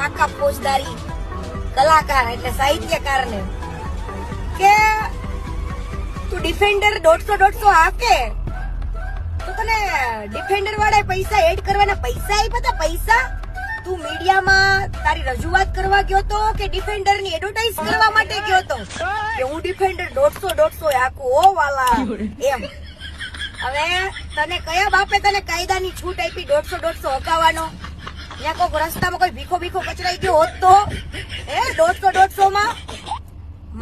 ફાકા ફોજદારી કલાકાર એટલે સાહિત્યકારને કે તું ડિફેન્ડર દોઢસો દોઢસો આપે તો તને ડિફેન્ડર વાળા પૈસા એડ કરવાના પૈસા આપ્યા બધા પૈસા? તું મીડિયામાં તારી રજૂઆત કરવા ગયો તો કે ડિફેન્ડરની એડવર્ટાઇઝ કરવા માટે ગયો તો? કે હું ડિફેન્ડર દોઢસો દોઢસો આખું ઓ વાલા, એમ. હવે તને કયા બાપે તને કાયદાની છૂટ આપી દોઢસો દોઢસો હકાવાનો ત્યાં કોઈ રસ્તામાં કોઈ ભીખો ભીખો કચરાઈ ગયો હોત તો? હે દોઢસો દોઢસો માં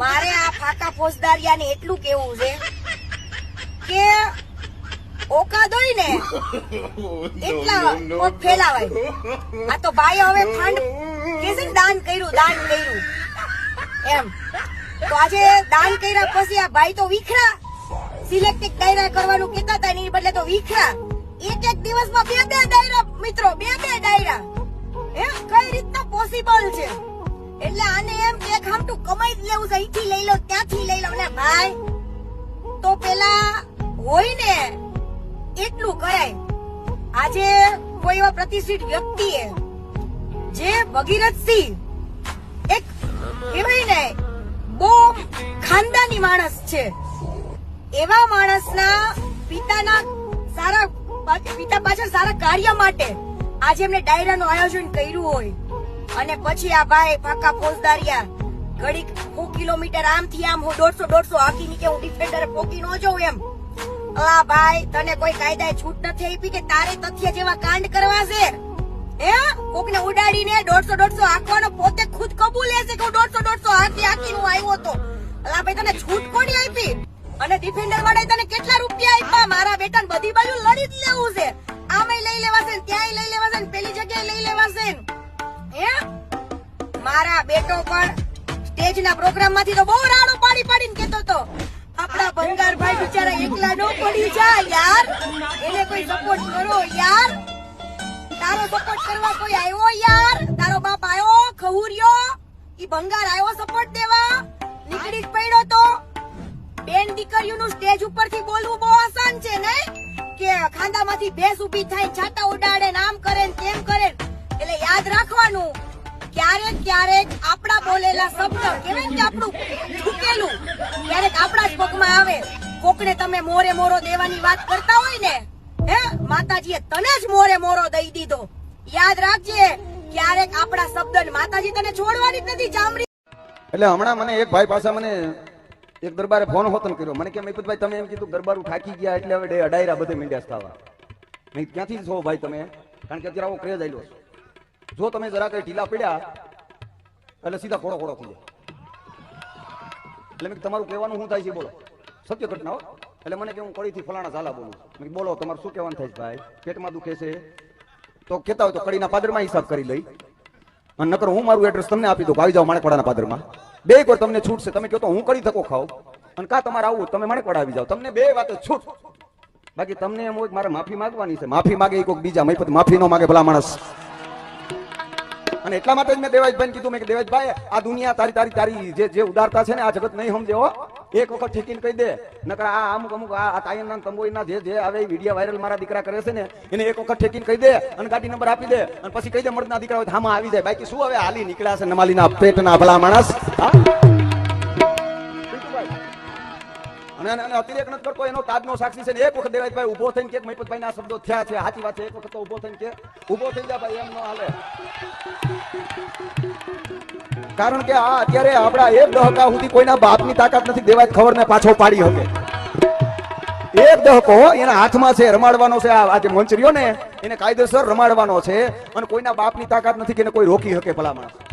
મારે આ ફાકા ફોજદારિયાને એટલું કેવું છે કે ઓકાદ હોય ને એટલા ફેલાવાય. આ તો ભાઈ હવે ફંડ કે છે દાન કર્યું દાન કર્યું. એમ. તો આજે દાન કર્યા પછી આ ભાઈ તો વિખરા. સિલેક્ટિક ડાયરા કરવાનું કહેતા હતા એની બદલે તો વિખરા. એક એક દિવસમાં બે બે ડાયરા મિત્રો બે બે ડાયરા. એમ કઈ રીતના પોસિબલ છે? એટલે આને એમ કે ખામટું કમાઈ જ લેવું છે અહીંથી લઈ લો, ત્યાંથી લઈ લો. ને ભાઈ, તો પેલા હોય ને એટલું કરાય. આજે કોઈ એવા પ્રતિષ્ઠિત વ્યક્તિએ જે ભગીરથસિંહ એક કહેવાય ને, બહુ ખાનદાની માણસ છે. એવા માણસના પિતાના સારા પિતા પાછળ સારા કાર્ય માટે આજે એમને ડાયરાનું આયોજન કર્યું હોય. અને પછી આ ભાઈ પાકા ફોજદારિયા, ઘડીક હું કિલોમીટર આમથી આમ હું દોઢસો દોઢસો હાકી ની હું ડિફેન્ડર પોકી નો જઉં એમ. આ ભાઈ તને કોઈ કાયદાએ છૂટ નથી આપી કે તારે તથ્ય જેવા કાંડ કરવા છે? હે? કોકને ઉડાડીને દોઢસો દોઢસો હાંકવાનો પોતે ખુદ કબૂલે છે કે હું દોઢસો દોઢસો હાંકી હાકી હું આવ્યો હતો અલા ભાઈ, તને છૂટ કોની આપી? અને ડિફેન્ડર વાળા તને કેટલા રૂપિયા આપ્યા? મારા બેટા બધી બાજુ લડી જ લેવું છે. આમેય લઈ લેવાશે મારા બેટો પણ સ્ટેજના પ્રોગ્રામમાંથી તો બહુ રાડો પાડી પાડીને કેતો તો આપણા ભંગારભાઈ બિચારા એકલા નો પડી જાય યાર. એને કોઈ સપોર્ટ કરો યાર. તારો સપોર્ટ કરવા કોઈ આવ્યો યાર? તારો બાપ આવ્યો ખવુર્યો ઈ ભંગાર આવ્યો સપોર્ટ દેવા. નીકળી જ પડ્યો તો. બેન દીકરીઓનું સ્ટેજ ઉપરથી બોલવું બહુ આસાન છે ને કે ખાંદામાંથી ભેંસ ઊભી થાય છાતા ઉડાડે ને આમ કરે ને તેમ કરે એટલે યાદ રાખવાનું. ક્યારેક ક્યારેક આપણા બોલેલા શબ્દ, કેવાય કે આપણું ઠૂકેલું ક્યારેક આપણા જ પગમાં આવે. કોકને તમે મોરે મોરો દેવાની વાત કરતા હોય ને, હે, માતાજીએ તને જ મોરે મોરો દઈ દીધો. યાદ રાખજે, ક્યારેક આપણા શબ્દ માતાજી તને છોડવાની જ નથી જામરી એટલે હમણાં મને એક ભાઈ પાસે મને એક દરબારે ફોન હોતન કર્યો. મને કે ભાઈ તમે એમ કીધું દરબારું થાકી ગયા એટલે હવે અડાયરા બધે મીંડ્યા થવા. ક્યાંથી છો ભાઈ તમે? કારણ કે અત્યારે આવો ક્રેઝ આવ્યો છે. જો તમે જરા કઈ ઢીલા પડ્યા, એટલે સીધા ખોડો ખોડો થઈ જાય. એટલે તમારું કહેવાનું શું થાય છે, બોલો. સત્ય ઘટના એટલે મને કે હું કડીથી ફલાણા ઝાલા બોલું. મેં બોલો, તમારું શું કહેવાનું થાય છે, ભાઈ? પેટમાં દુખે છે? તો કહેતા હોય તો કડીના પાદરમાં હિસાબ કરી લઈ. અને નકર હું મારું એડ્રેસ તમને આપી દઉં આવી જાઓ માણેકવાડાના પાદરમાં. બે એક વાર તમને છૂટ છે તમે કહો તો હું કડી થકો ખાવ અને કા તમારે આવું તમે માણેકવાડા આવી જાઓ. તમને બે વાત છૂટ. બાકી તમને એમ હોય મારે માફી માંગવાની છે. માફી માગે કોઈક બીજા મહિપત માફી નો માગે ભલા માણસ. અને એટલા માટે જ મેં દેવાજભાઈ કીધું, મેં દેવાજભાઈ આ દુનિયા તારી તારી તારી જે જે ઉદારતા છે ને, આ જગત નહીં સમજે એક વખત ઠેકીને કહી દે, નકર આ અમુક અમુક, આ તાયનના તંબોઈના જે જે આવે વીડિયો વાયરલ મારા દીકરા કરે છે ને, એને એક વખત ઠેકીને કહી દે અને ગાડી નંબર આપી દે અને પછી કહી દે મળદના દીકરા હોય હામાં આવી જાય. બાકી શું હવે હાલી નીકળ્યા છે નમાલીના પેટના ભલા માણસ? હા? અને નથી કરતો, એનો છે ને એક વખત દેવાજભાઈ ઊભો થઈને કે મહિપતભાઈ ના થયા છે સાચી વાત છે, એક વખત તો ઊભો થઈને કે, ઊભો થઈ જા ભાઈ એમ નો હાલે. કારણ કે આ અત્યારે આપણા એક દહકા સુધી કોઈના બાપની તાકાત નથી દેવાજ ખબર ને પાછો પાડી શકે. એક દહકો એના હાથમાં છે, રમાડવાનો છે આ જે મંચ રહ્યો ને એને કાયદેસર રમાડવાનો છે, અને કોઈના બાપની તાકાત નથી કે એને કોઈ રોકી શકે ભલા માણસ.